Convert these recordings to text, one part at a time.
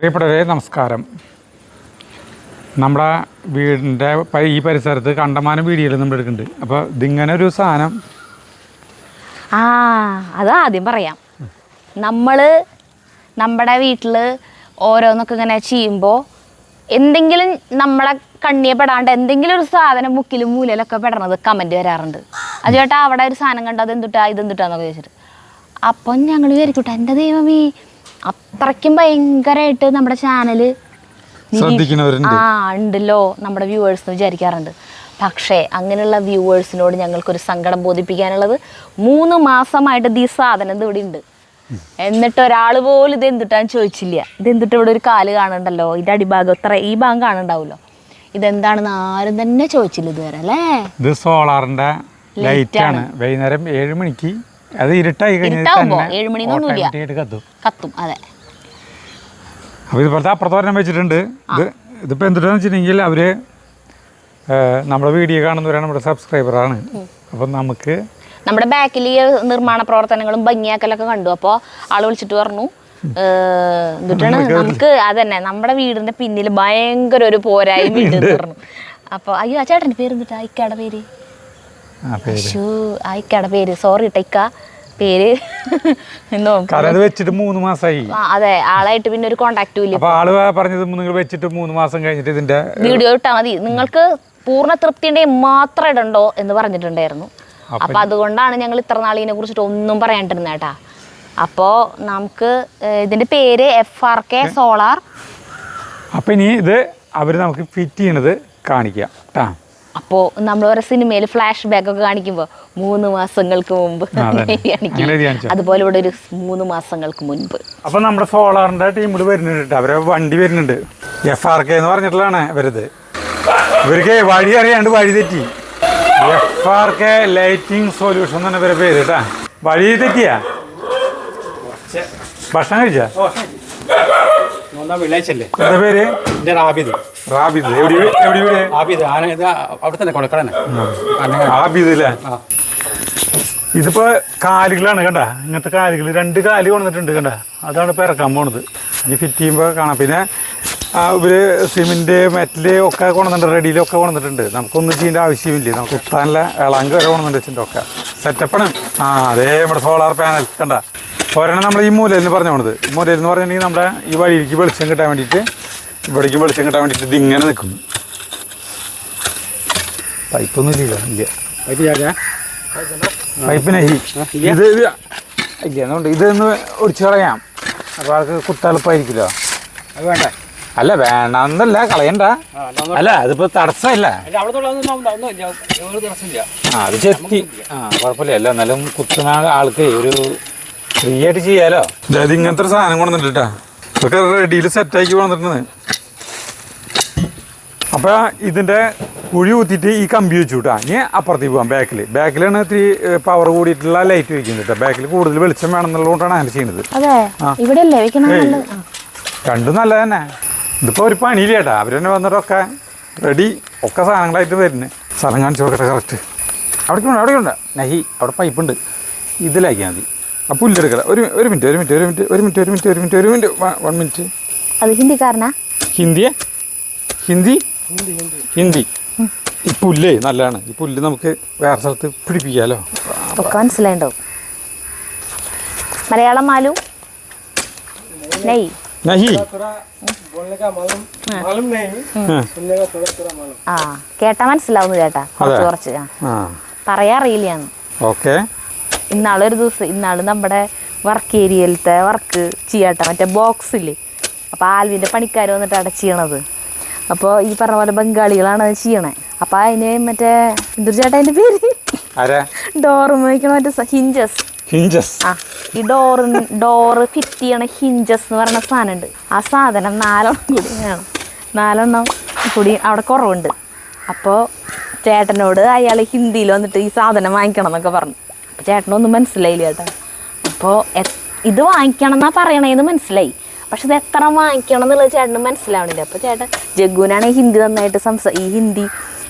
പ്രിയപ്പെട്ടവരെ നമസ്കാരം. നമ്മുടെ വീടിന്റെ ഈ പരിസരത്ത് കണ്ടമാനം വീടിയിൽ നമ്മൾ എടുക്കുന്നുണ്ട് അപ്പോൾ ഇതിങ്ങനെ ഒരു സാധനം. ആ അത് ആദ്യം പറയാം. നമ്മൾ നമ്മുടെ വീട്ടിൽ ഓരോന്നൊക്കെ ഇങ്ങനെ ചെയ്യുമ്പോൾ എന്തെങ്കിലും നമ്മളെ കണ്ണിയെ പെടാണ്ട് എന്തെങ്കിലും ഒരു സാധനം മുക്കിലും മൂലയിലൊക്കെ പെടണത് കമന്റ് വരാറുണ്ട്. അത് ചേട്ടാ അവിടെ ഒരു സാധനം കണ്ടത് എന്തുട്ടാ ഇതെന്തുട്ടാന്നൊക്കെ ചോദിച്ചിട്ട്. അപ്പം ഞങ്ങൾ വിചാരിക്കൂട്ടെ എന്റെ ദൈവമേ അത്രയ്ക്കും ഭയങ്കരമായിട്ട് നമ്മുടെ ചാനൽ ആ ഉണ്ടല്ലോ. നമ്മുടെ വ്യൂവേഴ്സ് എന്ന് വിചാരിക്കാറുണ്ട്. പക്ഷേ അങ്ങനെയുള്ള വ്യൂവേഴ്സിനോട് ഞങ്ങൾക്കൊരു സങ്കടം ബോധിപ്പിക്കാനുള്ളത് മൂന്ന് മാസമായിട്ട് ഈ സാധനം ഇത് ഇവിടെ ഉണ്ട്. എന്നിട്ട് ഒരാൾ പോലും ഇത് എന്തിട്ടാന്ന് ചോദിച്ചില്ല. ഇത് എന്തിട്ട് ഇവിടെ ഒരു കാൽ കാണണ്ടല്ലോ? ഇതിന്റെ അടിഭാഗം ഇത്ര ഈ ഭാഗം കാണണ്ടാവുമല്ലോ ഇതെന്താണെന്ന് ആരും തന്നെ ചോദിച്ചില്ല ഇതുവരെ അല്ലേ? ഇത് സോളാറിന്റെ ലൈറ്റ് ആണ്. വൈകുന്നേരം ഏഴ് മണിക്ക് അത് ഇരുട്ടായി ഇരുട്ടാവുമ്പോ, ഏഴ് മണിന്നൊന്നുമില്ല. കത്തും. അതെ. അപ്പോൾ ഇതുപോലത്തെ അപ്പുറത്തോരം വെച്ചിട്ടുണ്ട്. ഇത് ഇതിപ്പോൾ എന്തുട്ടാന്ന് വെച്ചിട്ടുണ്ടെങ്കിൽ അവർ നമ്മുടെ വീഡിയോ കാണുന്നവരാണ് നമ്മുടെ സബ്സ്ക്രൈബറാണ്. അപ്പം നമുക്ക് നമ്മുടെ ബാക്കിൽ ഈ നിർമ്മാണ പ്രവർത്തനങ്ങളും ഭംഗിയാക്കലൊക്കെ കണ്ടു. അപ്പോൾ ആൾ വിളിച്ചിട്ട് പറഞ്ഞു "ഏഹ്, എന്നിട്ടാണ് നമുക്ക് അതന്നെ നമ്മുടെ വീടിന്റെ പിന്നിൽ ഭയങ്കര ഒരു പോരായ്മ ഉണ്ട്. പറഞ്ഞു. അപ്പോൾ അയ്യോ ആ ചേട്ടന്റെ പേര് എന്നിട്ട് അയക്കാടെ പേര്? ആ പേര്. സോറി ടൈക്ക പേര്. ഇത് വെച്ചിട്ട് മൂന്ന് മാസമായി അതെ. ആളായിട്ട് പിന്നെ ഒരു കോണ്ടാക്റ്റും ഇല്ല. അപ്പോൾ ആൾ പറഞ്ഞത് നിങ്ങൾ വെച്ചിട്ട് മൂന്ന് മാസം കഴിഞ്ഞിട്ട് ഇതിന്റെ വീഡിയോ ഇട്ടാ മതി. നിങ്ങൾക്ക് പൂർണ തൃപ്തി ഉണ്ടെങ്കിൽ മാത്രം ഇടണ്ടോ എന്ന് പറഞ്ഞിട്ടുണ്ടായിരുന്നു. അപ്പൊ അതുകൊണ്ടാണ് ഞങ്ങൾ ഇത്ര ഇതിനെ കുറിച്ചിട്ട് ഒന്നും പറയാണ്ടിരുന്നത് കേട്ടാ. അപ്പോൾ നമുക്ക് ഇതിന്റെ പേര് എഫ് ആർ കെ സോളാർ അപ്പോൾ ഇനി ഇത് അവർ നമുക്ക് ഫിറ്റ് ചെയ്യണത് കാണിക്കാം കേട്ടാ അപ്പോൾ നമ്മൾ ഓരോ സിനിമയിൽ ഫ്ലാഷ് ബാക്ക് ഒക്കെ കാണിക്കുമ്പോൾ മൂന്ന് മാസങ്ങൾക്ക് മുമ്പ്. അതുപോലെ ഇവിടെ ഒരു മൂന്ന് മാസങ്ങൾക്ക് മുൻപ്. അപ്പൊ നമ്മുടെ സോളാറിന്റെ ടീമിൽ വരുന്നുണ്ട് അവരെ വണ്ടി വരുന്നുണ്ട്. എഫ് ആർ കെ എന്ന് പറഞ്ഞിട്ടുള്ളതാണ് ഇവരത്. ഇവർക്ക് വഴി അറിയാണ്ട് വഴി തെറ്റി. F R K lighting solution എന്നാണ് ഇവരെ പേര് കേട്ടാ. വഴി തെറ്റിയാ? ഭക്ഷണം കഴിച്ചാ? വെള്ളിയാഴ്ചല്ലേ എന്താ പേര്? എന്റെ ആബിദ് റാബിദ്. എവിടെ എവിടെ വീട്? ആബിദ് ആന ഇത് അവിടെ തന്നെ റാബിദ് അല്ലേ? ഇതിപ്പോ കാലുകളാണ് കണ്ട? ഇങ്ങനത്തെ കാലുകൾ രണ്ട് കാൽ കൊണ്ടിട്ടുണ്ട് കണ്ട? അതാണ് ഇപ്പൊ ഇറക്കാൻ പോണത്. ഇനി ഫിറ്റ് ചെയ്യുമ്പോൾ കാണാം. പിന്നെ ഇവർ സിമെന്റ് മെറ്റൽ ഒക്കെ കൊണ്ടുവന്നിട്ടുണ്ട്. റെഡിയിലൊക്കെ കൊണ്ടുവന്നിട്ടുണ്ട്. നമുക്കൊന്നും ചെയ്യേണ്ട ആവശ്യമില്ല. നമുക്ക് കുത്താനുള്ള ഇളങ്ക് വരെ കൊണ്ടുവന്നിട്ട് വെച്ചിട്ടുണ്ട് ഒക്കെ സെറ്റപ്പാണ് ആ അതേ നമ്മുടെ സോളാർ പാനൽ. കണ്ട? ഒരെണ്ണം നമ്മൾ ഈ മൂലയിൽ പറഞ്ഞു പോണത് ഈ മൂലയിൽ എന്ന് പറഞ്ഞിട്ടുണ്ടെങ്കിൽ നമ്മുടെ ഈ വഴിയിലേക്ക് വെളിച്ചം കിട്ടാൻ വേണ്ടിയിട്ട് ഇവിടേക്ക് വെളിച്ചം കിട്ടാൻ വേണ്ടിയിട്ട് ഇത് ഇങ്ങനെ നിൽക്കുന്നു പൈപ്പൊന്നും ഇല്ല ഇല്ല. പൈപ്പിനെ ഈ ഇത് ഇത് ഇല്ല അതുകൊണ്ട് ഇതൊന്ന് ഒടിച്ചു കളയാം. അപ്പോൾ ആൾക്ക് കുത്തെളുപ്പമായിരിക്കില്ലോ അത് വേണ്ട. അല്ല വേണമെന്നല്ല കളയണ്ട. അല്ല അതിപ്പോ തടസ്സമില്ല. ആ അത് ചെത്തി. ആ കുഴപ്പമില്ല. അല്ല എന്നാലും കുത്തുന്ന ആൾക്ക് ഒരു ഫ്രീ ആയിട്ട് ചെയ്യാലോ അതായത് ഇങ്ങനത്തെ ഒരു സാധനം കൊണ്ടുവന്നിട്ടാ ഇതൊക്കെ റെഡിയിൽ സെറ്റാക്കി കൊണ്ടുവന്നിട്ടുണ്ട്. അപ്പൊ ഇതിന്റെ കുഴി കുത്തിയിട്ട് ഈ കമ്പി വെച്ചു കേട്ടോ ഇനി അപ്പുറത്തേക്ക് പോകാം ബാക്കിൽ ബാക്കിലാണ് ഇത്തിരി പവർ കൂടിയിട്ടുള്ള ലൈറ്റ് വെക്കുന്നത് കേട്ടോ ബാക്കിൽ കൂടുതൽ വെളിച്ചം വേണം എന്നുള്ളതുകൊണ്ടാണ് അങ്ങനെ ചെയ്യുന്നത്. രണ്ടും നല്ല തന്നെ ഇതിപ്പോൾ ഒരു പണിയില്ല ചേട്ടാ അവർ തന്നെ വന്നിട്ടൊക്കെ റെഡി ഒക്കെ സാധനങ്ങളായിട്ട് വരുന്നത് സ്ഥലം കാണിച്ചു നോക്കട്ടെ കറക്റ്റ് അവിടേക്ക് ഉണ്ട് അവിടെ ഉണ്ട് നഹി അവിടെ പൈപ്പുണ്ട് ഇതിലാക്കിയാൽ മതി. ആ പുല്ലെടുക്കല ഒരു ഒരു മിനിറ്റ് ഒരു മിനിറ്റ് ഒരു മിനിറ്റ് ഒരു മിനിറ്റ് ഒരു മിനിറ്റ് ഒരു മിനിറ്റ് ഒരു മിനിറ്റ് വൺ മിനിറ്റ് അത് ഹിന്ദിക്കാരനാ ഹിന്ദിയെ ഹിന്ദി? ഹിന്ദി? ഈ പുല്ലേ നല്ലതാണ്. ഈ പുല്ല് നമുക്ക് വേറെ സ്ഥലത്ത് പിടിപ്പിക്കാമല്ലോ ഒക്കെ മലയാളം മാലു? നെയ്? നഹി ആ. കേട്ടാ മനസ്സിലാവുന്നു ചേട്ടാ കുറച്ച് കുറച്ച് ആ. ആ. പറയാ അറിയില്ലാന്ന് ഓക്കെ. ഇന്നാളെ ഒരു ദിവസം ഇന്നാൾ നമ്മുടെ വർക്ക് ഏരിയയിലത്തെ വർക്ക് ചെയ്യാട്ട മറ്റേ ബോക്സിൽ ഇല്ലേ അപ്പോൾ ആൽവിന്റെ പണിക്കാർ വന്നിട്ട് അവിടെ ചെയ്യണത്. അപ്പോൾ ഈ പറഞ്ഞ പോലെ ബംഗാളികളാണ് അത് ചെയ്യണേ. അപ്പോൾ അതിന് മറ്റേ എന്തൊരു ചേട്ടാ അതിന്റെ പേര്? ഡോറ് വയ്ക്കണ മറ്റേ ഹിഞ്ചസ്. ഹിഞ്ചസ്. ആ ഈ ഡോറ് ഡോറ് ഫിറ്റ് ചെയ്യണ ഹിഞ്ചസ് എന്ന് പറയുന്ന സാധനമുണ്ട്. ആ സാധനം നാലെണ്ണം കൂടി വേണം. നാലെണ്ണം കൂടി അവിടെ കുറവുണ്ട്. അപ്പോൾ ചേട്ടനോട് അയാൾ ഹിന്ദിയിൽ വന്നിട്ട് ഈ സാധനം വാങ്ങിക്കണം എന്നൊക്കെ പറഞ്ഞു. അപ്പോൾ ചേട്ടനൊന്നും മനസ്സിലായില്ല ചേട്ടാ അപ്പോൾ ഇത് വാങ്ങിക്കണം എന്നാ പറയണേന്ന് മനസ്സിലായി. പക്ഷെ ഇത് എത്ര വാങ്ങിക്കണം എന്നുള്ളത് ചേട്ടന് മനസ്സിലാവണില്ല. അപ്പോൾ ചേട്ടൻ ജഗ്ഗുവിനാണെങ്കിൽ ഹിന്ദി നന്നായിട്ട് സംസാ ഈ ഹിന്ദി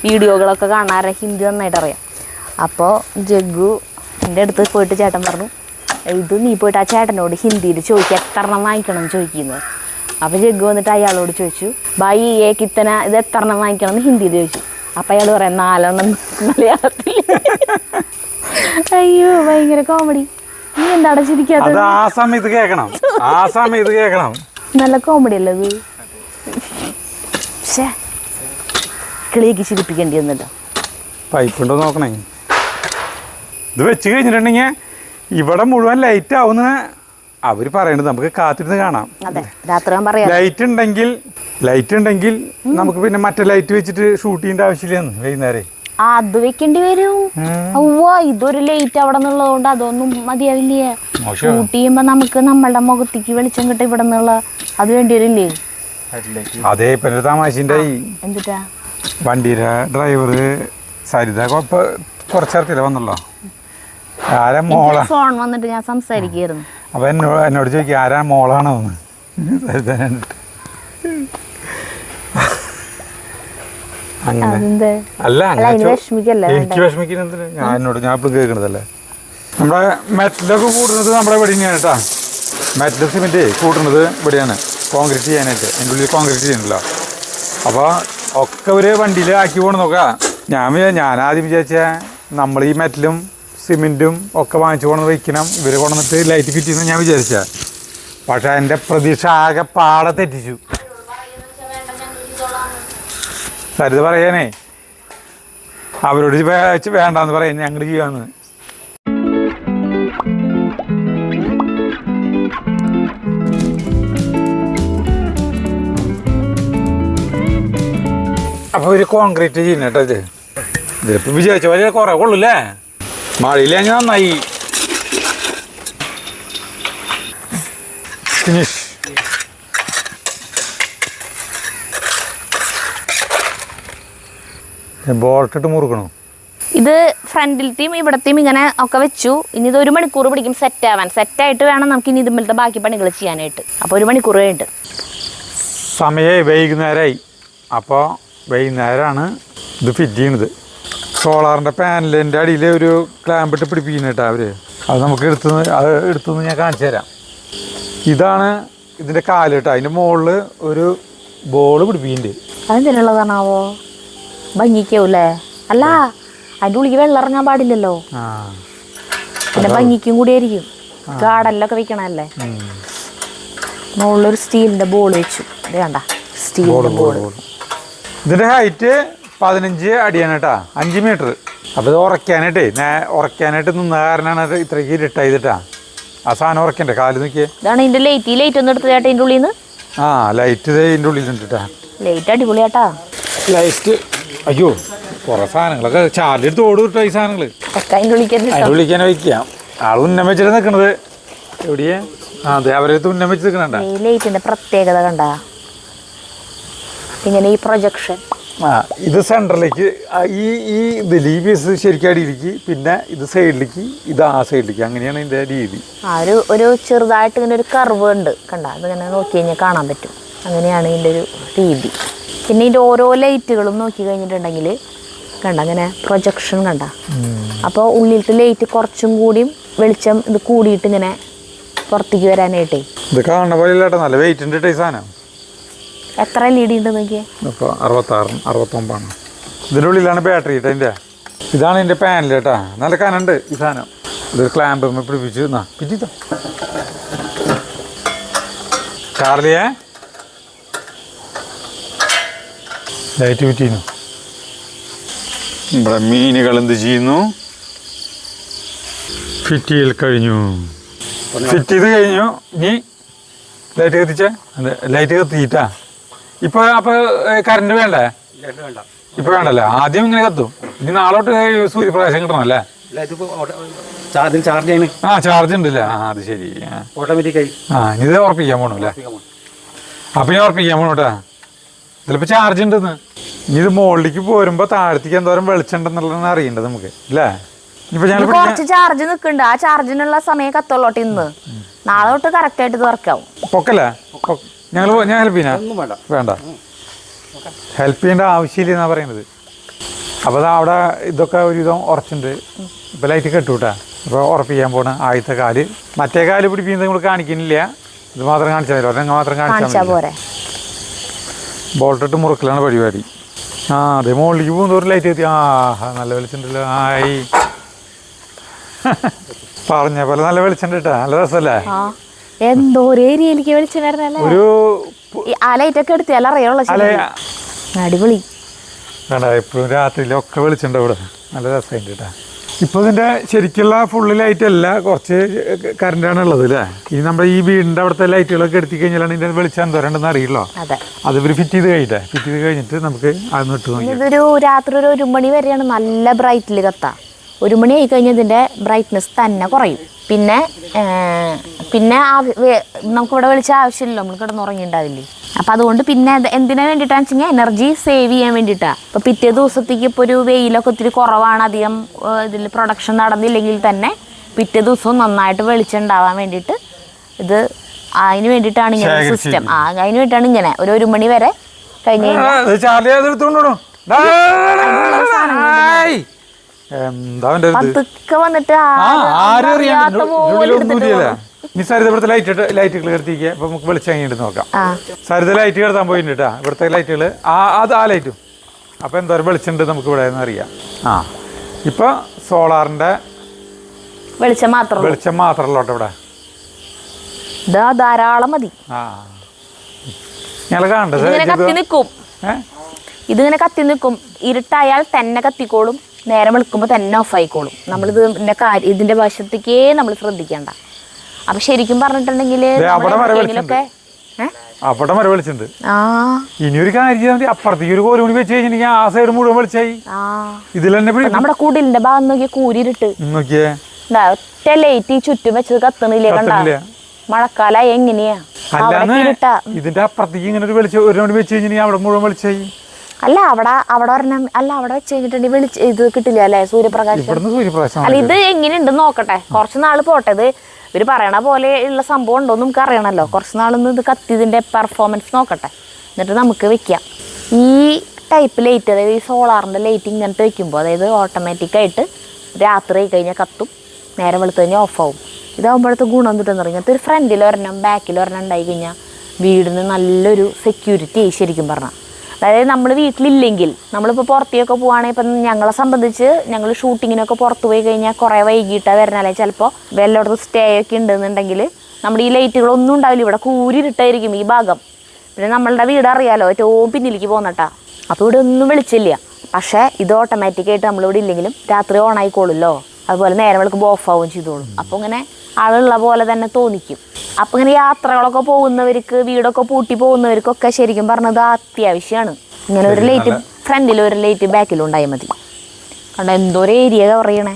വീഡിയോകളൊക്കെ കാണാറ് ഹിന്ദി നന്നായിട്ട് അറിയാം. അപ്പോൾ ജഗ്ഗു എന്റെ അടുത്ത് പോയിട്ട് ചേട്ടൻ പറഞ്ഞു ഇത് നീ പോയിട്ട് ആ ചേട്ടനോട് ഹിന്ദിയിൽ ചോദിക്കുക എത്ര എണ്ണം വാങ്ങിക്കണം എന്ന് ചോദിക്കുന്നത് അപ്പോൾ ജഗ്ഗു വന്നിട്ട് അയാളോട് ചോദിച്ചു ബായി ഏ കിത്തന ഇത് എത്ര എണ്ണം വാങ്ങിക്കണം? എന്ന് ഹിന്ദിയിൽ ചോദിച്ചു. അപ്പോൾ അയാൾ പറയാം നാലെണ്ണം. മലയാളത്തിൽ അയ്യോ ഭയങ്കര കോമഡി നീ എന്താടാ അത് ആ സമയത്ത് കേക്കണം ആ സമയത്ത് കേക്കണം നല്ല കോമഡി അല്ലേ ഇത്? ശ്ശേ. കിളിയൊക്കെ ചിരിപ്പിക്കേണ്ടി വന്നല്ലോ പൈപ്പ് ഉണ്ടോ നോക്കണേ? ഇത് വെച്ച് കഴിഞ്ഞിട്ടുണ്ടെങ്കിൽ ഇവിടെ മുഴുവൻ ലൈറ്റ് ആവുന്ന അവർ പറയണത് നമുക്ക് കാത്തിരുന്ന് കാണാം. അതെ രാത്രി ഞാൻ പറയാം. ലൈറ്റ് ഉണ്ടെങ്കിൽ ലൈറ്റ് ഉണ്ടെങ്കിൽ നമുക്ക് പിന്നെ മറ്റേ ലൈറ്റ് വെച്ചിട്ട് ഷൂട്ട് ചെയ്യേണ്ട ആവശ്യമില്ലെന്ന് വൈകുന്നേരം. അത് വെക്കേണ്ടി വരും. ഇതൊരു ലേറ്റ് അവിടെ നിന്നുള്ളതുകൊണ്ട് അതൊന്നും മതിയാവില്ലേ? ഷൂട്ട് ചെയ്യുമ്പോ നമുക്ക് നമ്മളുടെ മുഖത്തേക്ക് വെളിച്ചം കിട്ടും ഇവിടെ നിന്നുള്ള അത് വേണ്ടി വരില്ലേ അതേ തമാശന്റെ ഈ എന്തിട്ടാ? വണ്ടിയുടെ ഡ്രൈവർ സരിത കൊപ്പ കുറച്ചേർത്തില്ല വന്നല്ലോ ആരാ മോളാ? ഫോൺ വന്നിട്ട് ഞാൻ സംസാരിക്കായിരുന്നു. അപ്പൊ എന്നോട് എന്നോട് ചോദിക്കും ആരാ മോളാണോ എന്ന് സരിത അങ്ങനെ. അല്ല എനിക്ക് വിഷമിക്കുന്നതിന് ഞാൻ എന്നോട് ഞാൻ ഇപ്പോഴും കേൾക്കണതല്ലേ നമ്മുടെ മെറ്റലൊക്കെ കൂടുന്നത് നമ്മുടെ ഇവിടെ തന്നെയാണ് കേട്ടോ. മെറ്റൽ സിമെന്റ് കൂട്ടുന്നത് ഇവിടെയാണ് കോൺക്രീറ്റ് ചെയ്യാനായിട്ട്. എന്റെ ഉള്ളിൽ കോൺക്രീറ്റ് ചെയ്യുന്നല്ലോ അപ്പോൾ ഒക്കെ ഒരു വണ്ടിയിൽ ആക്കി പോകണം നോക്കാം. ഞാൻ ഞാൻ ആദ്യം വിചാരിച്ച നമ്മൾ ഈ മെറ്റലും സിമെന്റും ഒക്കെ വാങ്ങിച്ചു കൊണ്ടു വയ്ക്കണം ഇവർ കൊണ്ടുവന്നിട്ട് ലൈറ്റ് ഫിറ്റ് ചെയ്യുന്നത് ഞാൻ വിചാരിച്ച. പക്ഷേ എന്റെ പ്രതീക്ഷ ആകെ പാടെ തെറ്റിച്ചു. സരിത പറയാനേ അവരോട് വേണ്ടെന്ന് പറയാൻ ഞങ്ങൾ ചെയ്യാന്ന്. അപ്പൊ ഒരു കോൺക്രീറ്റ് ചെയ്യുന്ന കേട്ടോ ഇത്. ഇതിപ്പോ വിചാരിച്ച പോലെ കൊറേ കൊള്ളൂല്ലേ? മഴയില്ലെങ്കിൽ നന്നായി. ഫിനിഷ് ബോൾട്ടിട്ട് മുറുക്കണോ? ഇത് ഫ്രണ്ടിലത്തെയും ഇവിടത്തെയും ഇങ്ങനെ ഒക്കെ വെച്ചു. ഇനി ഇത് ഒരു മണിക്കൂർ പിടിക്കും സെറ്റ് ആവാൻ. സെറ്റ് ആയിട്ട് വേണം നമുക്ക് ഇനി ഇതുമ്പോഴത്തെ ബാക്കി പണികൾ ചെയ്യാനായിട്ട്. അപ്പോൾ ഒരു മണിക്കൂർ കഴിഞ്ഞിട്ട്. സമയം വൈകുന്നേരമായി അപ്പോൾ വൈകുന്നേരമാണ് ഇത് ഫിറ്റ് ചെയ്യണത്. സോളാറിന്റെ പാനലിന്റെ അടിയിൽ ഒരു ക്ലാമ്പിട്ട് പിടിപ്പിക്കുന്ന കേട്ടോ അവർ അത് നമുക്ക് എടുത്തു അത് എടുത്തുനിന്ന് ഞാൻ കാണിച്ചു തരാം. ഇതാണ് ഇതിന്റെ കാൽ കേട്ടോ അതിന്റെ മുകളിൽ ഒരു ബോൾ പിടിപ്പിക്കുന്നുണ്ട്. അതെന്തിനുള്ളതാണാവോ? ഭംഗിക്കാവൂലേ അല്ല അതിന്റെ ഉള്ളിൽ വെള്ളം ഇറങ്ങാൻ പാടില്ലല്ലോ. ആ. പിന്നെ ഭംഗിക്കും കൂടി ആയിരിക്കും. ഗാർഡനിലൊക്കെ വെക്കണല്ലേ. മുകളിലൊരു സ്റ്റീലിന്റെ ബോൾ വെച്ചു. ഇത് കണ്ട സ്റ്റീലിന്റെ ബോൾ ഇതിന്റെ ഹൈറ്റ് പതിനഞ്ച് അടിയാണ് കേട്ടാ. അഞ്ച് മീറ്റർ അപ്പോൾ ഇത് ഉറക്കാനായിട്ടേ ഞാൻ ഉറക്കാനായിട്ട് നിന്ന കാരണമാണ് ഇത് ഇത്രയ്ക്ക് ഇരുട്ടായതിട്ടാ ആ സാധനം ഉറക്കണ്ടേ കാൽ നോക്കിയേ. ഇതാണ് ഇതിന്റെ ലൈറ്റ് ഈ ലൈറ്റ് ഒന്ന് എടുത്തത് ചേട്ടാ ഇതിന്റെ ഉള്ളിൽ നിന്ന് ആ ലൈറ്റ് ഇതിന്റെ ഇതിന്റെ ഉള്ളിലുണ്ട് കേട്ടാ. ലൈറ്റ് അടിപൊളിയാട്ടാ. ലൈറ്റ് അയ്യോ കുറെ സാധനങ്ങളൊക്കെ ചാർജ് എടുത്ത് ഓടും കേട്ടോ ഈ സാധനങ്ങൾ വിളിക്കാൻ അതിന്റെ വയ്ക്കാം ആൾ ഉന്നം വെച്ചിട്ട് നിൽക്കണത് എവിടെയാ? ആ അതെ അവരെടുത്ത് ഉന്നം വെച്ച് നിൽക്കണണ്ട ഈ ലൈറ്റിന്റെ പ്രത്യേകത കണ്ട? ഇങ്ങനെ ഈ പ്രൊജക്ഷൻ ആ ഇത് സെന്ററിലേക്ക് ഈ ഈ ഇതിൽ ഈ പീസ് ശരിക്കും അടിയിലേക്ക് പിന്നെ ഇത് സൈഡിലേക്ക് ഇത് ആ സൈഡിലേക്ക് അങ്ങനെയാണ് ഇതിന്റെ രീതി. ആ ഒരു ഒരു ചെറുതായിട്ട് ഇങ്ങനെ ഒരു കർവ് ഉണ്ട്. കണ്ട? അതിങ്ങനെ നോക്കി കഴിഞ്ഞാൽ കാണാൻ പറ്റും. അങ്ങനെയാണ് ഇതിന്റെ ഒരു രീതി. പിന്നെ ഇതിന്റെ ഓരോ ലൈറ്റുകളും നോക്കി കഴിഞ്ഞിട്ടുണ്ടെങ്കിൽ കണ്ട അങ്ങനെ പ്രൊജക്ഷൻ കണ്ട. അപ്പോൾ ഉള്ളിലത്തെ ലൈറ്റ് കുറച്ചും കൂടിയും വെളിച്ചം ഇത് കൂടിയിട്ട് ഇങ്ങനെ പുറത്തേക്ക് വരാനായിട്ടേ. ഇത് കാണുന്ന പോലെ നല്ല വെയിറ്റ് ഉണ്ട് ഈ സാധനം. എത്ര ലീഡി ഇ ഡി ഉണ്ട് നോക്കിയേ? അപ്പോൾ അറുപത്താറ് അറുപത്തൊമ്പതാണ്. ഇതിനുള്ളിലാണ് ബാറ്ററി കേട്ടോ അതിന്റെ ഇതാണ് എന്റെ പാനൽ കേട്ടാ. നല്ല കനുണ്ട് ഈ സാധനം. ഇതൊരു ക്ലാമ്പ് പിടിപ്പിച്ച് എന്നാ പിടിച്ചോ. ചാർലിയേ ലൈറ്റ് പിറ്റിന്നു ഇവിടെ മീനുകൾ എന്ത് ചെയ്യുന്നു? ഫിറ്റ് ചെയ്യൽ കഴിഞ്ഞു. ഫിറ്റ് ചെയ്ത് കഴിഞ്ഞു. ഇനി ലൈറ്റ് കത്തിച്ചേ? അതെ ലൈറ്റ് കത്തിയിട്ടാ. ഇപ്പൊ അപ്പൊ കറണ്ട് വേണ്ടേ? വേണ്ട. ഇപ്പൊ വേണ്ടല്ലേ? ആദ്യം ഇങ്ങനെ കത്തും. ഇനി നാളോട്ട് സൂര്യപ്രകാശം കിട്ടണം അല്ലേ അല്ല ഇതിപ്പോ ചാർജിൽ ചാർജ് ചെയ്യണ്. ആ ചാർജ് ഉണ്ടല്ലേ? ആ അത് ശരി. ഓട്ടോമാറ്റിക്കായി ആ ഇനി ഇത് ഉറപ്പിക്കാൻ പോണല്ലേ അല്ലേ? അപ്പൊ ഞാൻ ഉറപ്പിക്കാൻ പോണു ചിലപ്പോ ചാർജ് ഉണ്ടെന്ന്. ഇനി ഇത് മുകളിലേക്ക് പോരുമ്പോ താഴത്തേക്ക് എന്തോരം വെളിച്ചുണ്ടെന്നുള്ള അറിയേണ്ടത് നമുക്ക് അല്ലേ ഞങ്ങൾ കുറച്ച് ചാർജ് നിൽക്കുന്നുണ്ട് ആ ചാർജിനുള്ള സമയം കത്തോളോട്ട് ഇന്ന്. നാളെ തൊട്ട് കറക്റ്റ് ആയിട്ട് ഇത് വർക്കാവും പൊക്കല്ലേ? ഞങ്ങൾ ഞാൻ ഹെൽപ്പ് ചെയ്യാ വേണ്ട. വേണ്ട. ഹെൽപ്പ് ചെയ്യേണ്ട ആവശ്യമില്ല എന്നാ പറയുന്നത് അപ്പോൾ അവിടെ ഇതൊക്കെ ഒരുവിധം ഉറച്ചുണ്ട്. ഇപ്പോൾ ലൈറ്റ് കെട്ടൂട്ടാ കേട്ടാ അപ്പോൾ ഉറപ്പിക്കാൻ പോണ. ആദ്യത്തെ കാൽ. മറ്റേ കാൽ പിടിപ്പിക്കുന്നത് നമ്മൾ കാണിക്കുന്നില്ല. ഇത് മാത്രം കാണിച്ചാൽ മതി. ഒരെണ്ണം മാത്രം കാണിച്ചാൽ മതി. ബോൾട്ടിട്ട് മുറുക്കലാണ് പരിപാടി. ആ അതെ മുകളിലേക്ക് പോകുന്ന ഒരു ലൈറ്റ് എത്തി ആ നല്ല വെളിച്ചുണ്ടല്ലോ. ആയി പറഞ്ഞ പോലെ നല്ല വെളിച്ചുണ്ട് കേട്ടാ നല്ല രസമല്ലേ എന്തോ ഒരു ഏരിയയിലേക്ക് വെളിച്ചം വരുന്നല്ലേ ഒരു ആ ലൈറ്റ് ഒക്കെ അടിപൊളി. വേണ്ട എപ്പോഴും രാത്രിയിലൊക്കെ വെളിച്ചുണ്ട് ഇവിടെ നല്ല രസമുണ്ട് കേട്ടോ ഇപ്പോൾ ഇതിന്റെ ശരിക്കുള്ള ഫുള്ള് ലൈറ്റ് അല്ല കുറച്ച് കറണ്ടാണ് ഉള്ളത് അല്ലേ ഇനി നമ്മുടെ ഈ വീടിന്റെ അവിടുത്തെ ലൈറ്റുകളൊക്കെ എടുത്തി കഴിഞ്ഞാലാണ് ഇതിന്റെ വെളിച്ചം എന്തോരണ്ടെന്ന് അറിയില്ലോ? അതെ. ഇവർ ഫിറ്റ് ചെയ്ത് കഴിഞ്ഞിട്ട് ഫിറ്റ് ചെയ്ത് കഴിഞ്ഞിട്ട് നമുക്ക് അതൊന്ന് ഇട്ട് നോക്കി ഇതൊരു രാത്രി ഒരു ഒരു മണി വരെയാണ് നല്ല ബ്രൈറ്റിൽ കത്താ. ഒരു മണി ആയി കഴിഞ്ഞാൽ ഇതിന്റെ ബ്രൈറ്റ്നെസ് തന്നെ കുറയും. പിന്നെ പിന്നെ ആ നമുക്കിവിടെ വിളിച്ച ആവശ്യമില്ലല്ലോ നമ്മൾ കിടന്നുറങ്ങിണ്ടാവില്ലേ അപ്പം അതുകൊണ്ട് പിന്നെ എന്തിനു എന്തിനാ വേണ്ടിയിട്ടാന്ന് വെച്ച് കഴിഞ്ഞാൽ എനർജി സേവ് ചെയ്യാൻ വേണ്ടിയിട്ടാണ് ഇപ്പോൾ പിറ്റേ ദിവസത്തേക്ക് ഇപ്പോൾ ഒരു വെയിലൊക്കെ ഒത്തിരി കുറവാണ് അധികം ഇതിൽ പ്രൊഡക്ഷൻ നടന്നില്ലെങ്കിൽ തന്നെ പിറ്റേ ദിവസവും നന്നായിട്ട് വെളിച്ചം ഉണ്ടാവാൻ വേണ്ടിയിട്ട് ഇത് അതിന് വേണ്ടിയിട്ടാണ് ഇങ്ങനെ സിസ്റ്റം ആ അതിന് വേണ്ടിയിട്ടാണ് ഇങ്ങനെ. ഒരു ഒരു മണി വരെ കഴിഞ്ഞ് പതുക്കെ വന്നിട്ട് ആ ആരും ആരും അറിയാത്ത പോലെ എടുത്തിട്ട് അറിയാൻ നീ ലൈറ്റ് ഇവിടുത്തെ ലൈറ്റ് ലൈറ്റുകൾ എടുത്തിരിക്കുക അപ്പൊ നമുക്ക് വെളിച്ചം കഴിഞ്ഞിട്ട് നോക്കാം. സരിത ലൈറ്റ് കിടത്താൻ പോയിട്ടുണ്ട് ഇവിടുത്തെ ലൈറ്റുകൾ ആ അത് ആ ലൈറ്റും അപ്പൊ എന്തോരം വെളിച്ചമുണ്ട് നമുക്ക് ഇവിടെ നിന്ന് അറിയാം. ആ. ഇപ്പൊ സോളാറിന്റെ വെളിച്ചം മാത്രം വെളിച്ചം മാത്രമല്ലോ ഇവിടെ. ഇതാ ധാരാളം മതി. ആ. ഞങ്ങൾ കാണണ്ടത്? കത്തി നിൽക്കും ഇതിങ്ങനെ കത്തി നിൽക്കും ഇരുട്ടായാൽ തന്നെ കത്തിക്കോളും. നേരം വെളുക്കുമ്പോൾ തന്നെ ഓഫ് ആയിക്കോളും. നമ്മളിത് ഇതിന്റെ കാര്യ ഇതിന്റെ വശത്തേക്കേ നമ്മൾ ശ്രദ്ധിക്കണ്ട. അപ്പൊ ശരിക്കും പറഞ്ഞിട്ടുണ്ടെങ്കിൽ അവിടെ വരെ വെളിച്ചുണ്ട് ആ. ഇനി ഒരു കാര്യം ചെയ്താൽ മതി അപ്പുറത്തേക്ക് ഒരു കോലുമണി വെച്ച് കഴിഞ്ഞിട്ടുണ്ടെങ്കിൽ ആ സൈഡ് മുഴുവൻ വെളിച്ചായി. ഇതിൽ തന്നെ നമ്മുടെ കൂടിലിന്റെ ഭാഗം നോക്കിയ കൂരിട്ട് നോക്കിയേ. ഒറ്റ ലൈറ്റ് ഈ ചുറ്റും വെച്ചത് കത്തണില്ലേ കണ്ട. മഴക്കാലായി എങ്ങനെയാ? ഇതിന്റെ അപ്പുറത്തേക്ക് ഇങ്ങനെ ഒരു വെളിച്ചം ഒരു മണി വെച്ച് കഴിഞ്ഞാൽ അവിടെ മുഴുവൻ വെളിച്ചായി. അല്ല അവിടെ അവിടെ ഒരെണ്ണം അല്ല അവിടെ വെച്ച് കഴിഞ്ഞിട്ടുണ്ടെങ്കിൽ വിളിച്ച് ഇത് കിട്ടില്ല അല്ലേ? സൂര്യപ്രകാശം. അല്ല ഇത് എങ്ങനെയുണ്ട് നോക്കട്ടെ. കുറച്ച് നാൾ പോട്ടെ ഇത്. ഇവർ പറയണ പോലെ ഉള്ള സംഭവം ഉണ്ടോ നമുക്ക് അറിയണമല്ലോ കുറച്ച് നാളൊന്ന് ഇത് കത്തിയതിന്റെ പെർഫോമൻസ് നോക്കട്ടെ. എന്നിട്ട് നമുക്ക് വെക്കാം. ഈ ടൈപ്പ് ലൈറ്റ് അതായത് ഈ സോളാറിന്റെ ലൈറ്റ് ഇങ്ങനത്തെ വെക്കുമ്പോൾ അതായത് ഓട്ടോമാറ്റിക്കായിട്ട് രാത്രി ആയി കഴിഞ്ഞാൽ കത്തും നേരെ വെളുത്ത് കഴിഞ്ഞാൽ ഓഫ് ആവും. ഇതാകുമ്പോഴത്തെ ഗുണം എന്തിട്ടെന്ന് പറയും ഇങ്ങനത്തെ ഒരു ബാക്കിൽ ഒരെണ്ണം ഉണ്ടായി കഴിഞ്ഞാൽ വീടിന് നല്ലൊരു സെക്യൂരിറ്റി ശരിക്കും പറഞ്ഞാൽ അതായത് നമ്മൾ വീട്ടിലില്ലെങ്കിൽ നമ്മളിപ്പോൾ പുറത്തേക്കൊക്കെ പോവുകയാണെങ്കിൽ ഇപ്പം ഞങ്ങളെ സംബന്ധിച്ച് ഞങ്ങൾ ഷൂട്ടിങ്ങിനൊക്കെ പുറത്ത് പോയി കഴിഞ്ഞാൽ കുറേ വൈകിട്ടാണ് വരണല്ലേ ചിലപ്പോൾ വെല്ലോടത്ത് സ്റ്റേ ഒക്കെ ഉണ്ടെന്നുണ്ടെങ്കിൽ നമ്മുടെ ഈ ലൈറ്റുകളൊന്നും ഉണ്ടാവില്ല. ഇവിടെ കൂരിട്ടായിരിക്കും ഈ ഭാഗം. പിന്നെ നമ്മളുടെ വീട് അറിയാലോ ഏറ്റവും പിന്നിലേക്ക് പോന്നിട്ടാ അപ്പോൾ ഇവിടെ ഒന്നും വെളിച്ചില്ല. പക്ഷേ ഇത് ഓട്ടോമാറ്റിക്കായിട്ട് നമ്മളിവിടെ ഇല്ലെങ്കിലും രാത്രി ഓൺ ആയിക്കോളുമല്ലോ അതുപോലെ നേരം വെളുക്കുമ്പോൾ ഓഫ് ആവുകയും ചെയ്തോളും. അപ്പോൾ ഇങ്ങനെ ആളുള്ള പോലെ തന്നെ തോന്നിക്കും. അപ്പം ഇങ്ങനെ യാത്രകളൊക്കെ പോകുന്നവർക്ക് വീടൊക്കെ പൂട്ടി പോകുന്നവർക്കൊക്കെ ശരിക്കും പറഞ്ഞത് അത്യാവശ്യമാണ് ഇങ്ങനെ ഒരു ലൈറ്റ് ഫ്രണ്ടിൽ ഒരു ലൈറ്റ് ബാക്കിലും ഉണ്ടായാൽ മതി. കണ്ട എന്തോ ഒരു ഏരിയ പറയണേ.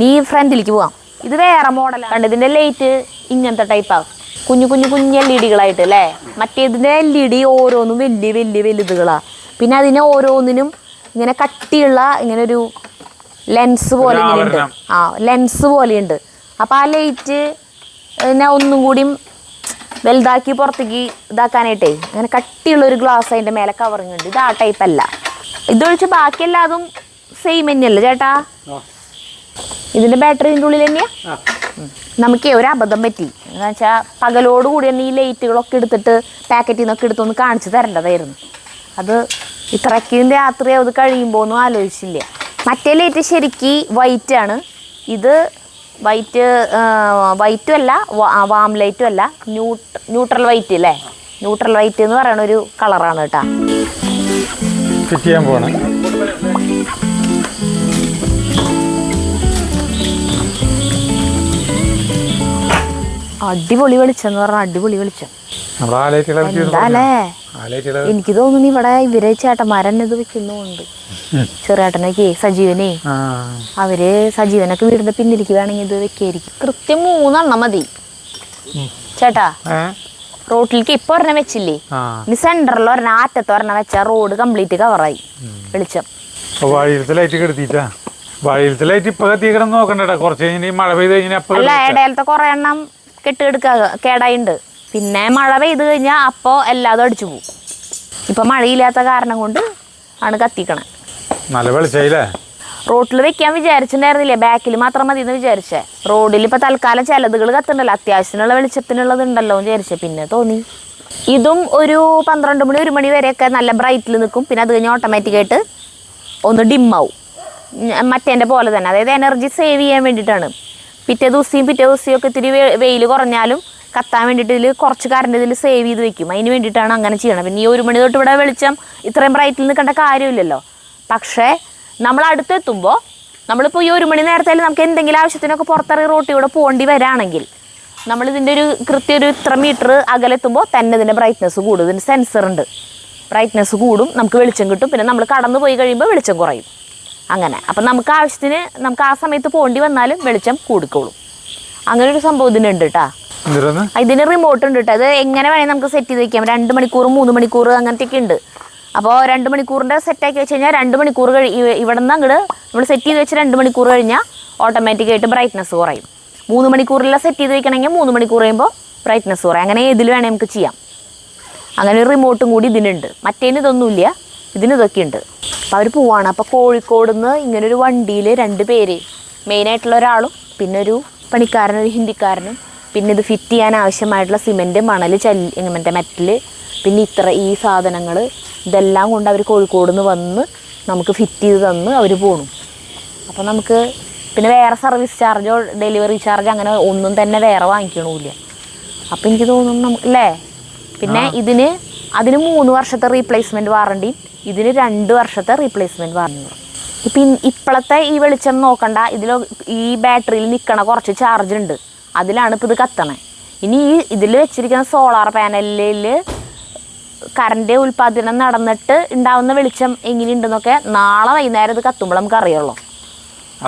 നീ ഫ്രണ്ടിലേക്ക് പോവാം. ഇത് വേറെ മോഡലാണ് കണ്ട ഇതിന്റെ ലൈറ്റ് ഇങ്ങനത്തെ ടൈപ്പാകും കുഞ്ഞു കുഞ്ഞു കുഞ്ഞു എൽ ഇ ഡികളായിട്ട് അല്ലേ മറ്റേതിന്റെ എൽ ഇ ഡി ഓരോന്നും വലിയ വലിയ വലുതുകളാണ് പിന്നെ അതിനെ ഓരോന്നിനും ഇങ്ങനെ കട്ടിയുള്ള ഇങ്ങനെ ഒരു ലെൻസ് പോലെ ഇങ്ങനെ ഉണ്ട്. ആ ലെൻസ് പോലെയുണ്ട് അപ്പം ആ ലൈറ്റ് പിന്നെ ഒന്നും കൂടിയും വലുതാക്കി പുറത്തേക്ക് ഇതാക്കാനായിട്ടേ അങ്ങനെ കട്ടിയുള്ളൊരു ഗ്ലാസ് അതിന്റെ മേലെ കവറിങ് ഉണ്ട്. ഇത് ആ ടൈപ്പ് അല്ല. ഇതൊഴിച്ച് ബാക്കി എല്ലാതും സെയിം തന്നെയല്ലേ ചേട്ടാ? ഇതിന്റെ ബാറ്ററി ഇതിന്റെ ഉള്ളിൽ തന്നെയാ? നമുക്ക് ഒരു അബദ്ധം പറ്റി. എന്ന് വെച്ചാൽ പകലോട് കൂടി തന്നെ ഈ ലൈറ്റുകളൊക്കെ എടുത്തിട്ട് പാക്കറ്റിൽ നിന്നൊക്കെ എടുത്തൊന്ന് കാണിച്ചു തരേണ്ടതായിരുന്നു. അത് ഇത്രയ്ക്കും രാത്രി അത് കഴിയുമ്പോൾ ഒന്നും ആലോചിച്ചില്ല. മറ്റേ ലൈറ്റ് ശരിക്ക് വൈറ്റ് ആണ്. ഇത് വൈറ്റ് വൈറ്റും അല്ല വാം ലൈറ്റും അല്ല ന്യൂട്രൽ വൈറ്റ് അല്ലേ? ന്യൂട്രൽ വൈറ്റ് എന്ന് പറയുന്ന ഒരു കളറാണ് കേട്ടോ. ഫിറ്റ് ചെയ്യാൻ പോകണം അടിപൊളി വെളിച്ചം. എന്ന് പറഞ്ഞാൽ അടിപൊളി വെളിച്ചം എനിക്ക് തോന്നുന്നു ഇവിടെ ഇവരെ ചേട്ടന്മാരെന്നെ ഇത് വെക്കുന്നുണ്ട് ചെറിയേട്ടനൊക്കെ സജീവനെ. അവർ സജീവനൊക്കെ വീടിന്റെ പിന്നിലേക്ക് വേണമെങ്കിൽ ഇത് വെക്കായിരിക്കും. കൃത്യം മൂന്നെണ്ണം മതി. ചേട്ടാ റോട്ടിലേക്ക് ഇപ്പൊ ഒരെണ്ണം വെച്ചില്ലേ? ഇനി സെന്ററിൽ ഒരെണ്ണം ആറ്റത്ത് ഒരെണ്ണം വെച്ചാൽ റോഡ് കംപ്ലീറ്റ് കവറായി വെളിച്ചം. വഴിയിലത്തെ ലൈറ്റ് ഇപ്പൊ കത്തിക്കണം നോക്കണ്ടേട്ടാ കുറച്ച് കഴിഞ്ഞാൽ മഴ പെയ്ത് കഴിഞ്ഞാൽ അല്ല ഇടയിലത്തെ കുറെ എണ്ണം കെട്ടിയെടുക്ക കേടായിണ്ട്. പിന്നെ മഴ പെയ്ത് കഴിഞ്ഞാൽ അപ്പോൾ എല്ലാതും അടിച്ചു പോകും ഇപ്പം മഴയില്ലാത്ത കാരണം കൊണ്ട് ആണ് കത്തിക്കണേ. നല്ല റോട്ടിൽ വെക്കാൻ വിചാരിച്ചിട്ടുണ്ടായിരുന്നില്ലേ? ബാക്കിൽ മാത്രം മതി എന്ന് വിചാരിച്ചേ. റോഡിൽ ഇപ്പം തൽക്കാലം ചിലതുകൾ കത്തുണ്ടല്ലോ അത്യാവശ്യത്തിനുള്ള വെളിച്ചത്തിനുള്ളത് ഉണ്ടല്ലോ എന്ന് വിചാരിച്ചേ. പിന്നെ തോന്നി. ഇതും ഒരു പന്ത്രണ്ട് മണി ഒരു മണി വരെയൊക്കെ നല്ല ബ്രൈറ്റിൽ നിൽക്കും. പിന്നെ അത് കഴിഞ്ഞ് ഓട്ടോമാറ്റിക്കായിട്ട് ഒന്ന് ഡിമ്മാവും. മറ്റേന്റെ പോലെ തന്നെ. അതായത് എനർജി സേവ് ചെയ്യാൻ വേണ്ടിയിട്ടാണ്. പിറ്റേ ദിവസവും പിറ്റേ ദിവസവും ഒക്കെ ഇത്തിരി വെയിൽ കുറഞ്ഞാലും കത്താൻ വേണ്ടിയിട്ട് ഇതിൽ കുറച്ച് കറണ്ട് ഇതിൽ സേവ് ചെയ്ത് വെക്കും. അതിന് വേണ്ടിയിട്ടാണ് അങ്ങനെ ചെയ്യണം പിന്നെ ഈ ഒരു മണി തൊട്ട് ഇവിടെ വെളിച്ചം ഇത്രയും ബ്രൈറ്റിൽ നിൽക്കേണ്ട കാര്യമില്ലല്ലോ. പക്ഷേ നമ്മൾ അടുത്തെത്തുമ്പോൾ നമ്മളിപ്പോൾ ഈ ഒരു മണി നേരത്തെ നമുക്ക് എന്തെങ്കിലും ആവശ്യത്തിനൊക്കെ പുറത്തിറങ്ങി റോട്ടിലൂടെ പോകേണ്ടി വരാണെങ്കിൽ നമ്മൾ ഇതിന്റെ ഒരു കൃത്യ ഒരു ഇത്ര മീറ്റർ അകലെത്തുമ്പോൾ തന്നെ ഇതിന്റെ ബ്രൈറ്റ്നസ് കൂടും. ഇതിന്റെ സെൻസർ ഉണ്ട്. ബ്രൈറ്റ്നസ് കൂടും. നമുക്ക് വെളിച്ചം കിട്ടും. പിന്നെ നമ്മൾ കടന്നു പോയി കഴിയുമ്പോൾ വെളിച്ചം കുറയും. അങ്ങനെ. അപ്പം നമുക്ക് ആവശ്യത്തിന് നമുക്ക് ആ സമയത്ത് പോണ്ടി വന്നാലും വെളിച്ചം കൂടിക്കോളും. അങ്ങനെ ഒരു സംഭവം ഇതിനുണ്ട് കേട്ടോ ഇതിന് റിമോട്ട് ഉണ്ട് കേട്ടോ അത് എങ്ങനെ വേണേൽ നമുക്ക് സെറ്റ് ചെയ്ത് വെക്കാം. രണ്ട് മണിക്കൂർ മൂന്ന് മണിക്കൂർ അങ്ങനത്തെയൊക്കെ ഉണ്ട്. അപ്പോൾ രണ്ട് മണിക്കൂറിന്റെ സെറ്റാക്കി വെച്ച് കഴിഞ്ഞാൽ രണ്ട് മണിക്കൂർ കഴി ഇവ- ഇവിടെ നിന്ന് അങ്ങോട്ട് നമ്മൾ സെറ്റ് ചെയ്ത് വെച്ച് രണ്ട് മണിക്കൂർ കഴിഞ്ഞാൽ ഓട്ടോമാറ്റിക്കായിട്ട് ബ്രൈറ്റ്നസ് കുറയും. മൂന്ന് മണിക്കൂറിലെ സെറ്റ് ചെയ്ത് വെക്കണമെങ്കിൽ മൂന്ന് മണിക്കൂർ കഴിയുമ്പോൾ ബ്രൈറ്റ്നസ് കുറയും. അങ്ങനെ ഏതിൽ വേണേൽ നമുക്ക് ചെയ്യാം. അങ്ങനെ ഒരു റിമോട്ടും കൂടി ഇതിനുണ്ട്. മറ്റേന് ഇതൊന്നുമില്ല. ഇതിന് ഇതൊക്കെ ഉണ്ട് അപ്പോൾ അവർ പോവാണ്. അപ്പോൾ കോഴിക്കോട് നിന്ന് ഇങ്ങനൊരു വണ്ടിയിൽ രണ്ട് പേര്. മെയിനായിട്ടുള്ള ഒരാളും പിന്നെ ഒരു പണിക്കാരനും ഒരു ഹിന്ദിക്കാരനും. പിന്നെ ഇത് ഫിറ്റ് ചെയ്യാൻ ആവശ്യമായിട്ടുള്ള സിമെന്റ് മണൽ ചല്ലി മറ്റേ മെറ്റൽ പിന്നെ ഇത്ര ഈ സാധനങ്ങൾ ഇതെല്ലാം കൊണ്ട് അവർ കോഴിക്കോട് നിന്ന് വന്ന് നമുക്ക് ഫിറ്റ് ചെയ്ത് തന്ന് അവർ പോണു. അപ്പോൾ നമുക്ക് പിന്നെ വേറെ സർവീസ് ചാർജോ ഡെലിവറി ചാർജ് അങ്ങനെ ഒന്നും തന്നെ വേറെ വാങ്ങിക്കണമില്ല അപ്പം എനിക്ക് തോന്നുന്നു നമുക്ക് അല്ലേ പിന്നെ ഇതിന് അതിന് മൂന്ന് വർഷത്തെ റീപ്ലേസ്മെന്റ് വാറണ്ടി ഇതിന് രണ്ട് വർഷത്തെ റീപ്ലേസ്മെന്റ് വാറണ്ടി ഇപ്പം ഇപ്പോഴത്തെ ഈ വെളിച്ചം നോക്കണ്ട ഇതിൽ ഈ ബാറ്ററിയിൽ നിൽക്കണ കുറച്ച് ചാർജ് ഉണ്ട് അതിലാണ് ഇപ്പോൾ ഇത് കത്തണേ. ഇനി ഈ ഇതിൽ വെച്ചിരിക്കുന്ന സോളാർ പാനലിൽ കറണ്ട് ഉൽപ്പാദനം നടന്നിട്ട് ഉണ്ടാവുന്ന വെളിച്ചം എങ്ങനെയുണ്ടെന്നൊക്കെ നാളെ വൈകുന്നേരം ഇത് കത്തുമ്പോൾ നമുക്ക് അറിയുള്ളൂ.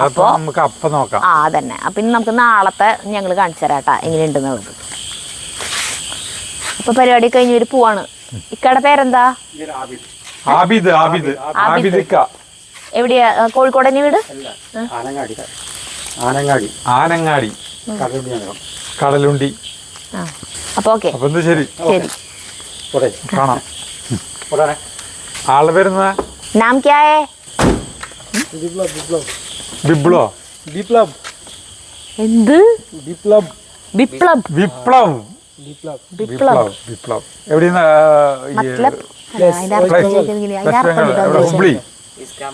അപ്പോൾ നമുക്ക് അപ്പം നോക്കാം. ആ അതന്നെ. അപ്പം ഇനി നമുക്ക് നാളത്തെ ഞങ്ങൾ കാണിച്ചു തരാം കേട്ടോ എങ്ങനെയുണ്ടെന്നുള്ളത്. അപ്പോൾ പരിപാടി കഴിഞ്ഞ് ഒരു പോവാണ്. ഇക്കടെ പേരെന്താ? ആബിദ്. ആബിദ് ആബിദിക്ക എവിടെയാ? കോഴിക്കോട് തന്നെ വീട്? ആനങ്ങാടി. ആനങ്ങാടി. ആനങ്ങാടി. കടലുണ്ടി അപ്പൊ കടലുണ്ടി. അപ്പോൾ ഓക്കെ. അപ്പൊ എന്ത് ശരി? ശരി. കാണാം. പോട്ടെ ആളുടെ പേരുന്ന നാം ക്യാ ബിപ്ലോ വിപ്ലബ് എന്ത്? ബിപ്ലബ് ബിപ്ലബ് വിപ്ലബ് വിപ്ലവ് വിപ്ലബ് വിപ്ലബ് വിപ്ലവ് എവിടെയാണ് മത്ലബ് അല്ല, അതിന്റെ അർത്ഥം Place- ചോദിക്കുന്നില്ല. അതിന്റെ വെസ്റ്റ് അർത്ഥം ബംഗാൾ എന്താ എവിടെ ഹുബ്ലി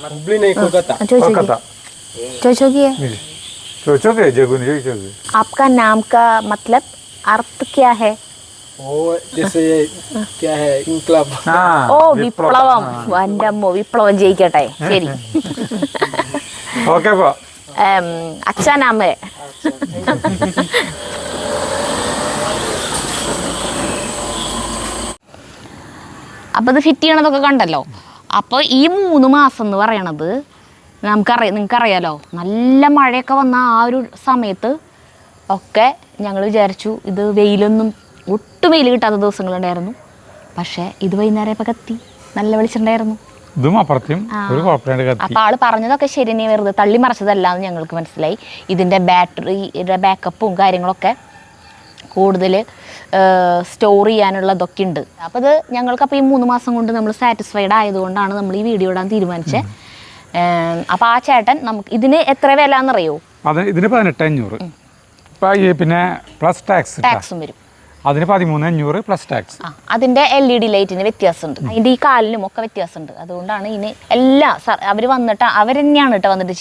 हुबली नहीं कोलकाता ആ, ചോദിച്ച് കൊൽക്കത്ത നോക്കിയേ. ചോദിച്ച് നോക്കിയേ ചോദിച്ചോക്കെ ജഗുന് ചോദിച്ചോക്ക് आपका नाम का मतलब अर्थ क्या है वो जैसे ये क्या है इनकलाब ആ ഓ വിപ്ലവം എൻ്റെ അമ്മോ വിപ്ലവം ജയിക്കട്ടെ ശരി ഓക്കെ അപ്പൊ ഉം, അച്ഛാ അപ്പോൾ ഇത് ഫിറ്റ് ചെയ്യണതൊക്കെ കണ്ടല്ലോ. അപ്പോൾ ഈ മൂന്ന് മാസം എന്ന് പറയണത് നമുക്കറിയാം നിങ്ങൾക്കറിയാലോ നല്ല മഴയൊക്കെ വന്ന ആ ഒരു സമയത്ത് ഒക്കെ ഞങ്ങൾ വിചാരിച്ചു ഇത് വെയിലൊന്നും ഒട്ടും വെയിൽ കിട്ടാത്ത ദിവസങ്ങളുണ്ടായിരുന്നു. പക്ഷേ ഇത് വൈകുന്നേരം ഇപ്പോൾ കത്തി. നല്ല വെളിച്ചുണ്ടായിരുന്നു ഇതും അപ്പുറത്തെയും ഒരു അപ്പോൾ ആൾ പറഞ്ഞതൊക്കെ ശരി വെറുതെ തള്ളി മറിച്ചതല്ല എന്ന് ഞങ്ങൾക്ക് മനസ്സിലായി. ഇതിന്റെ ബാറ്ററിയുടെ ബാക്കപ്പും കാര്യങ്ങളൊക്കെ കൂടുതൽ സ്റ്റോർ ചെയ്യാനുള്ളതൊക്കെ ഉണ്ട്. അപ്പോൾ അത് ഞങ്ങൾക്ക് അപ്പോൾ ഈ മൂന്ന് മാസം കൊണ്ട് നമ്മൾ സാറ്റിസ്ഫൈഡ് ആയതുകൊണ്ടാണ് നമ്മൾ ഈ വീഡിയോ ഇടാൻ തീരുമാനിച്ചത് അപ്പോൾ ആ ചേട്ടൻ നമുക്ക് ഇതിന് എത്ര വില എന്നറിയോ അതെ ഇതിന് പതിനെട്ട് അഞ്ഞൂറ്. പിന്നെ പ്ലസ് ടാക്സ് ടാക്സും വരും. അതിന് പതിമൂന്ന് അഞ്ഞൂറ് പ്ലസ് ടാക്സ് അതിന്റെ എൽ ഇ ഡി ലൈറ്റിന് വ്യത്യാസമുണ്ട്. അതിന്റെ ഈ കാലിനും ഒക്കെ വ്യത്യാസമുണ്ട്. അതുകൊണ്ടാണ് ഇനി എല്ലാ അവർ വന്നിട്ട് അവർ തന്നെയാണ് കേട്ടോ വന്നിട്ട്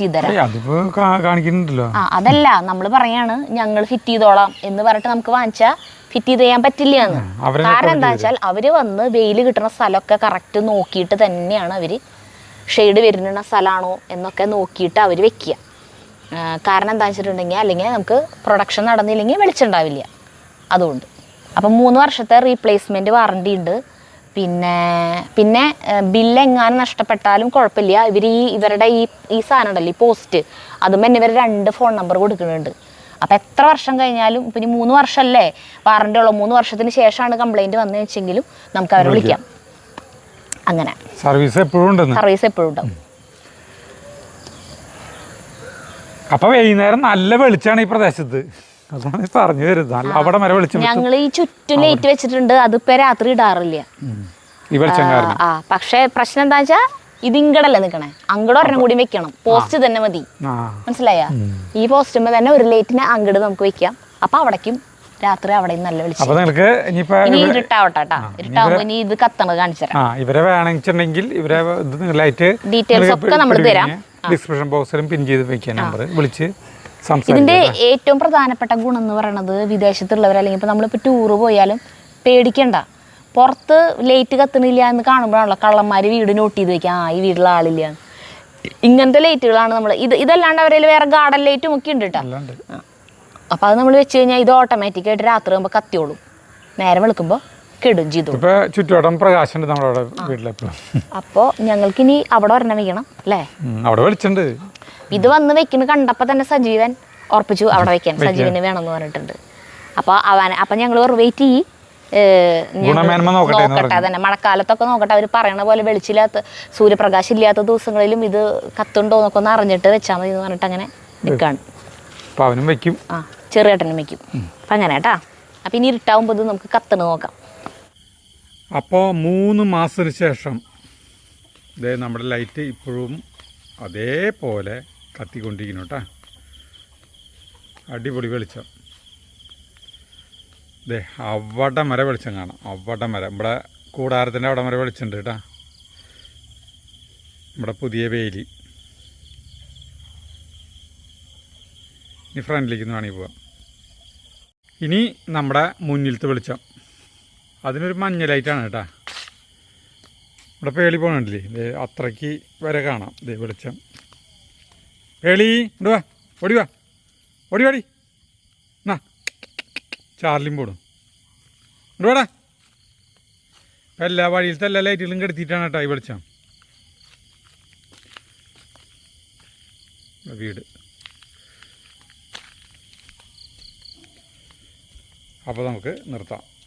അതിപ്പോ കാ- കാണിക്കുന്നുണ്ടല്ലോ. ആ അതല്ല നമ്മൾ പറയാണ് ഞങ്ങൾ ഫിറ്റ് ചെയ്തോളാം എന്ന് പറഞ്ഞിട്ട് നമുക്ക് വാങ്ങിച്ചാൽ ഫിറ്റ് ചെയ്ത് ചെയ്യാൻ പറ്റില്ല എന്ന്. കാരണം എന്താ വെച്ചാൽ അവർ വന്ന് വെയിൽ കിട്ടുന്ന സ്ഥലമൊക്കെ കറക്റ്റ് നോക്കിയിട്ട് തന്നെയാണ് അവർ ഷെയ്ഡ് വരുന്ന സ്ഥലമാണോ എന്നൊക്കെ നോക്കിയിട്ട് അവർ വെക്കുക. കാരണം എന്താ വെച്ചിട്ടുണ്ടെങ്കിൽ അല്ലെങ്കിൽ നമുക്ക് പ്രൊഡക്ഷൻ നടന്നില്ലെങ്കിൽ വെളിച്ചുണ്ടാവില്ല അതുകൊണ്ട്. അപ്പം മൂന്ന് വർഷത്തെ റീപ്ലേസ്മെന്റ് വാറണ്ടി ഉണ്ട്. പിന്നെ പിന്നെ ബില്ല് എങ്ങാനും നഷ്ടപ്പെട്ടാലും കുഴപ്പമില്ല. ഇവർ ഈ ഇവരുടെ ഈ ഈ സാധനം ഉണ്ടല്ലോ ഈ പോസ്റ്റ് അതും തന്നെ ഇവർ രണ്ട് ഫോൺ നമ്പർ കൊടുക്കുന്നുണ്ട്. അപ്പോൾ എത്ര വർഷം കഴിഞ്ഞാലും ഇപ്പം ഇനി മൂന്ന് വർഷമല്ലേ വാറണ്ടി ഉള്ളൂ. മൂന്ന് വർഷത്തിന് ശേഷമാണ് കംപ്ലൈന്റ് വന്നു വെച്ചെങ്കിലും നമുക്ക് അവരെ വിളിക്കാം. അങ്ങനെ. സർവീസ് എപ്പോഴും സർവീസ് എപ്പോഴും ഉണ്ടാവും. അപ്പൊ വൈകുന്നേരം നല്ല വെളിച്ചാണ് ഈ പ്രദേശത്ത്. അതാണ് പറഞ്ഞു വരുന്നത്. അവിടെ വരെ വെളിച്ചം ഞങ്ങൾ ഈ ചുറ്റും ലൈറ്റ് വെച്ചിട്ടുണ്ട്. അതിപ്പോ രാത്രി ഇടാറില്ല. ഈ വെളിച്ചം കാരണം ആ. പക്ഷേ പ്രശ്നം എന്താ വെച്ചാ ഇത് ഇങ്ങടല്ലേ നിൽക്കണേ അങ്ങടെ ഒരെണ്ണം കൂടി വെക്കണം. പോസ്റ്റ് തന്നെ മതി. മനസ്സിലായ? ഈ പോസ്റ്റുമ്പോ തന്നെ ഒരു ലൈറ്റിന് അങ്ങട് നമുക്ക് വെക്കാം. അപ്പൊ അവിടേക്കും രാത്രി അവിടെ നല്ല വെളിച്ചം. നിങ്ങൾക്ക് ഇനി ഇരുട്ടാവട്ടെ കേട്ടാ. ഇരുട്ടാവുമ്പോ ഇനി ഇത് കത്തണത് കാണിച്ചുതരാം. ഇവരെ വേണമെന്നുണ്ടെങ്കിൽ ഇവരെ ലൈറ്റ് ഡീറ്റെയിൽസ് ഒക്കെ നമ്മൾ തരാം. ഡിസ്ക്രിപ്ഷൻ ബോക്സിലും പിൻ ചെയ്ത് വെക്കാൻ നമ്പർ വിളിച്ച് ഇതിന്റെ ഏറ്റവും പ്രധാനപ്പെട്ട ഗുണം എന്ന് പറയുന്നത് വിദേശത്തുള്ളവർ അല്ലെങ്കിൽ ഇപ്പൊ നമ്മളിപ്പോ ടൂറ് പോയാലും പേടിക്കണ്ട. പുറത്ത് ലൈറ്റ് കത്തണില്ല എന്ന് കാണുമ്പോഴാണല്ലോ കള്ളന്മാര് വീട് നോട്ട് ചെയ്ത് വെക്കാം ആ ഈ വീട്ടിലെ ആളില്ല. ഇങ്ങനത്തെ ലൈറ്റുകളാണ് നമ്മൾ ഇത് ഇതല്ലാണ്ട് അവരിൽ വേറെ ഗാർഡൻ ലൈറ്റും ഒക്കെ ഉണ്ട് കേട്ടോ അപ്പൊ അപ്പോൾ അത് നമ്മൾ വെച്ച് കഴിഞ്ഞാൽ ഇത് ഓട്ടോമാറ്റിക് ആയിട്ട് രാത്രി ആകുമ്പോൾ കത്തിയോളും. നേരം വെളുക്കുമ്പോൾ കെടും ചെയ്തു. ചുറ്റുവട്ടം പ്രകാശമുണ്ട് നമ്മുടെ അവിടെ വീട്ടിലെപ്പോഴും. അപ്പോൾ ഞങ്ങൾക്കിനി അവിടെ ഒരെണ്ണം വെക്കണം അല്ലേ? അവിടെ വിളിച്ചിട്ടുണ്ട് ഇത് വന്ന് വെക്കുന്ന കണ്ടപ്പോൾ തന്നെ സജീവൻ ഉറപ്പിച്ചു അവിടെ വെക്കാൻ. സജീവന് വേണമെന്ന് പറഞ്ഞിട്ടുണ്ട്. അപ്പോൾ അവൻ അപ്പം ഞങ്ങൾ വെയിറ്റ് ചെയ്യ്. നോക്കട്ടെ അതന്നെ മഴക്കാലത്തൊക്കെ നോക്കട്ടെ. അവർ പറയണ പോലെ വെളിച്ചില്ലാത്ത സൂര്യപ്രകാശം ഇല്ലാത്ത ദിവസങ്ങളിലും ഇത് കത്തുണ്ടോ എന്നൊക്കെ ഒന്ന് അറിഞ്ഞിട്ട് വെച്ചാൽ മതി എന്ന് പറഞ്ഞിട്ട് അങ്ങനെ നിൽക്കാണ് അവനും വെക്കും. ആ ചെറുകേട്ടനും വെക്കും. അപ്പം അങ്ങനെ കേട്ടാ അപ്പം ഇനി ഇരുട്ടാവുമ്പോൾ നമുക്ക് കത്തണ് നോക്കാം. അപ്പോൾ മൂന്ന് മാസത്തിന് ശേഷം ഇതേ നമ്മുടെ ലൈറ്റ് ഇപ്പോഴും അതേപോലെ കത്തിക്കൊണ്ടിരിക്കുന്നു കേട്ടോ. അടിപൊളി വെളിച്ചം. ദേ അവിടെ മര വെളിച്ചം കാണാം. അവിടെ മര ഇവിടെ കൂടാരത്തിന്റെ അവിടെ മര വെളിച്ചമുണ്ട് കേട്ടോ. നമ്മുടെ പുതിയ വേലി. ഇനി ഫ്രണ്ടിലേക്ക് വേണമെങ്കിൽ പോവാം. ഇനി നമ്മുടെ മുന്നിലത്തെ വെളിച്ചം. അതിനൊരു മഞ്ഞ ലൈറ്റാണ് കേട്ടാ. ഇവിടെ പേളി പോകണില്ലേ അത്രയ്ക്ക് വരെ കാണാം. ഇതേ വെളിച്ചം. പേളി ഇങ്ങോട്ട് വാ ഓടി വാ ഓടി വാടി. എന്നാ ചാർലിയും പോടും. ഇങ്ങോട്ട് ഇപ്പം എല്ലാ വഴിയിലത്തെ എല്ലാ ലൈറ്റുകളും കെടുത്തിയിട്ടാണ് കേട്ടോ ഈ വെളിച്ചം. വീട്. അപ്പോൾ നമുക്ക് നിർത്താം.